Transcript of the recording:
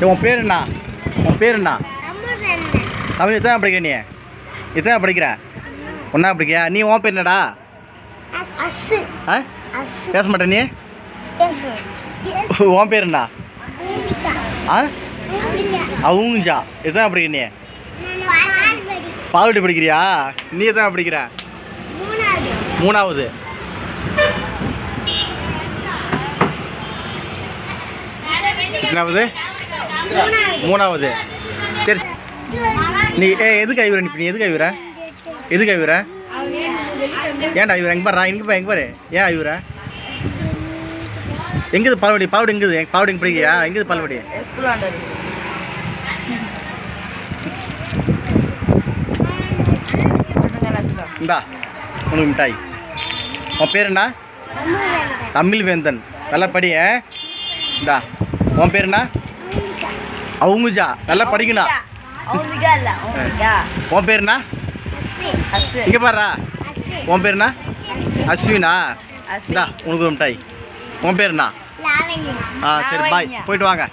உன் பேர் என்ன? உன் பேர் என்ன? தமிழ் எத்தனை படிக்கிற நீ? எத்தனை படிக்கிற? ஒன்றா படிக்கிறியா? நீ உன் பேர் என்னடா? ஆ? பேச மாட்டே நீ? உன் பேர் என்ன? ஆ? அவுஞ்சா. எத்தனை படிக்கிற நீ? பால்வடி படிக்கிறியா? நீ எத்தனை படிக்கிற? மூணாவது. எத்தனாவது மூணாவது. சரி. நீ ஏ எதுக்கு ஐவர நீ எதுக்கு ஐவர எதுக்கு ஐவர ஏன்டா ஐவர எங்கே பாரு எங்கே பாரு எங்கே பாரு. ஏன் ஐவர எங்குது பால்வடி? பால்வடி எங்குது எங்கள் பால்வடி எங்கே பிடிக்கியா எங்குது பால்வடி? இந்தா உனக்கு மிட்டாய். உன் பேர் என்ன? தமிழ் வேந்தன் நல்லா படி ஆ? இந்தா உன் பேர் என்ன? அவுங்குஜா நல்லா படிக்கணும். அவனுக்கா இல்ல உன் பேர் என்ன அசு இங்கே பாருடா. உன் பேர் என்ன அஸ்வினா இந்தா உனக்கு மிட்டாய். உன் பேர் என்ன ஆ சரி பாய். போயிட்டு வாங்க.